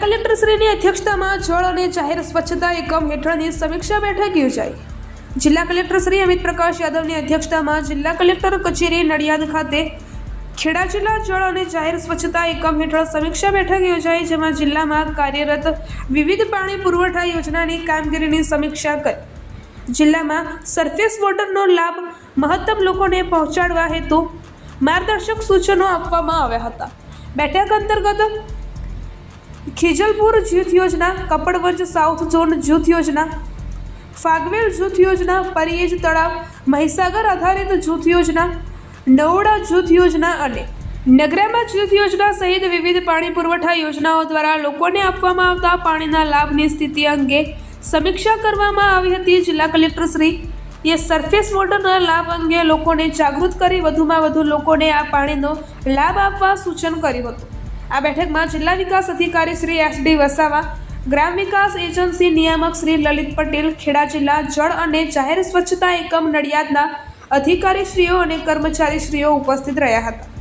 કલેક્ટરશ્રીની અધ્યક્ષતામાં જળ અને જાહેર સ્વચ્છતા એકમ હેઠળની સમીક્ષા બેઠક યોજાઈ. જિલ્લા કલેક્ટર શ્રી અમિત પ્રકાશ યાદવની અધ્યક્ષતામાં જિલ્લા કલેક્ટર કચેરી નડિયાદ ખાતે ખેડા જિલ્લા જળ અને જાહેર સ્વચ્છતા એકમ હેઠળ સમીક્ષા બેઠક યોજાઈ, જેમાં જિલ્લામાં કાર્યરત વિવિધ પાણી પુરવઠા યોજનાની કામગીરીની સમીક્ષા કરી. જિલ્લામાં સરફેસ વોટરનો લાભ મહત્તમ લોકોને પહોંચાડવા હેતુ માર્ગદર્શક સૂચનો આપવામાં આવ્યા હતા. બેઠક અંતર્ગત ખીજલપુર જૂથ યોજના, કપડવંજ સાઉથ ઝોન જૂથ યોજના, ફાગવેલ જૂથ યોજના, પરિયેજ તળાવ, મહીસાગર આધારિત જૂથ યોજના, નવોડા જૂથ યોજના અને નગરામાં જૂથ યોજના સહિત વિવિધ પાણી પુરવઠા યોજનાઓ દ્વારા લોકોને આપવામાં આવતા પાણીના લાભની સ્થિતિ અંગે સમીક્ષા કરવામાં આવી હતી. જિલ્લા કલેક્ટર શ્રી એ સરફેસ વોટરના લાભ અંગે લોકોને જાગૃત કરી વધુમાં વધુ લોકોને આ પાણીનો લાભ આપવા સૂચન કર્યું હતું. આ બેઠકમાં જિલ્લા વિકાસ અધિકારી શ્રી એસ ડી વસાવા, ગ્રામ વિકાસ એજન્સી નિયામક શ્રી લલિત પટેલ, ખેડા જિલ્લા જળ અને જાહેર સ્વચ્છતા એકમ નડિયાદના અધિકારીશ્રીઓ અને કર્મચારીશ્રીઓ ઉપસ્થિત રહ્યા હતા.